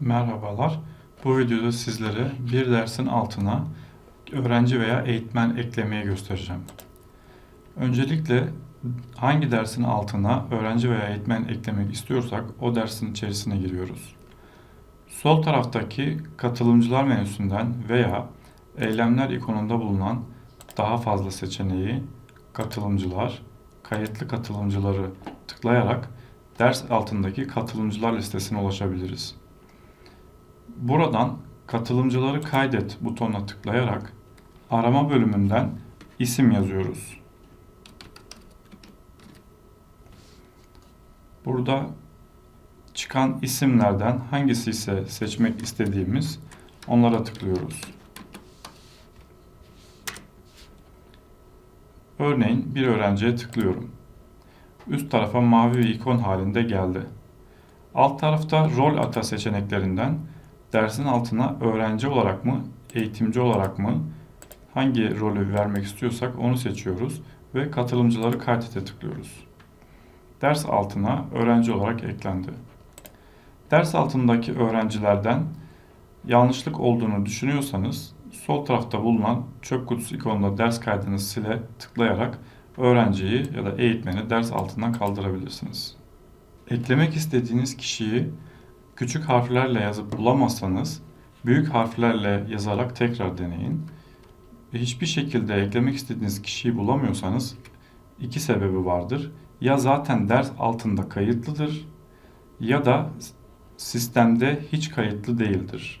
Merhabalar. Bu videoda sizlere bir dersin altına öğrenci veya eğitmen eklemeyi göstereceğim. Öncelikle hangi dersin altına öğrenci veya eğitmen eklemek istiyorsak o dersin içerisine giriyoruz. Sol taraftaki katılımcılar menüsünden veya eylemler ikonunda bulunan daha fazla seçeneği katılımcılar, kayıtlı katılımcıları tıklayarak ders altındaki katılımcılar listesine ulaşabiliriz. Buradan katılımcıları kaydet butonuna tıklayarak arama bölümünden isim yazıyoruz. Burada çıkan isimlerden hangisi ise seçmek istediğimiz onlara tıklıyoruz. Örneğin bir öğrenciye tıklıyorum. Üst tarafa mavi bir ikon halinde geldi. Alt tarafta rol ata seçeneklerinden dersin altına öğrenci olarak mı, eğitimci olarak mı hangi rolü vermek istiyorsak onu seçiyoruz ve katılımcıları kaydete tıklıyoruz. Ders altına öğrenci olarak eklendi. Ders altındaki öğrencilerden yanlışlık olduğunu düşünüyorsanız sol tarafta bulunan çöp kutusu ikonunda ders kaydını sile tıklayarak öğrenciyi ya da eğitmeni ders altından kaldırabilirsiniz. Eklemek istediğiniz kişiyi küçük harflerle yazıp bulamazsanız büyük harflerle yazarak tekrar deneyin. Hiçbir şekilde eklemek istediğiniz kişiyi bulamıyorsanız iki sebebi vardır. Ya zaten ders altında kayıtlıdır ya da sistemde hiç kayıtlı değildir.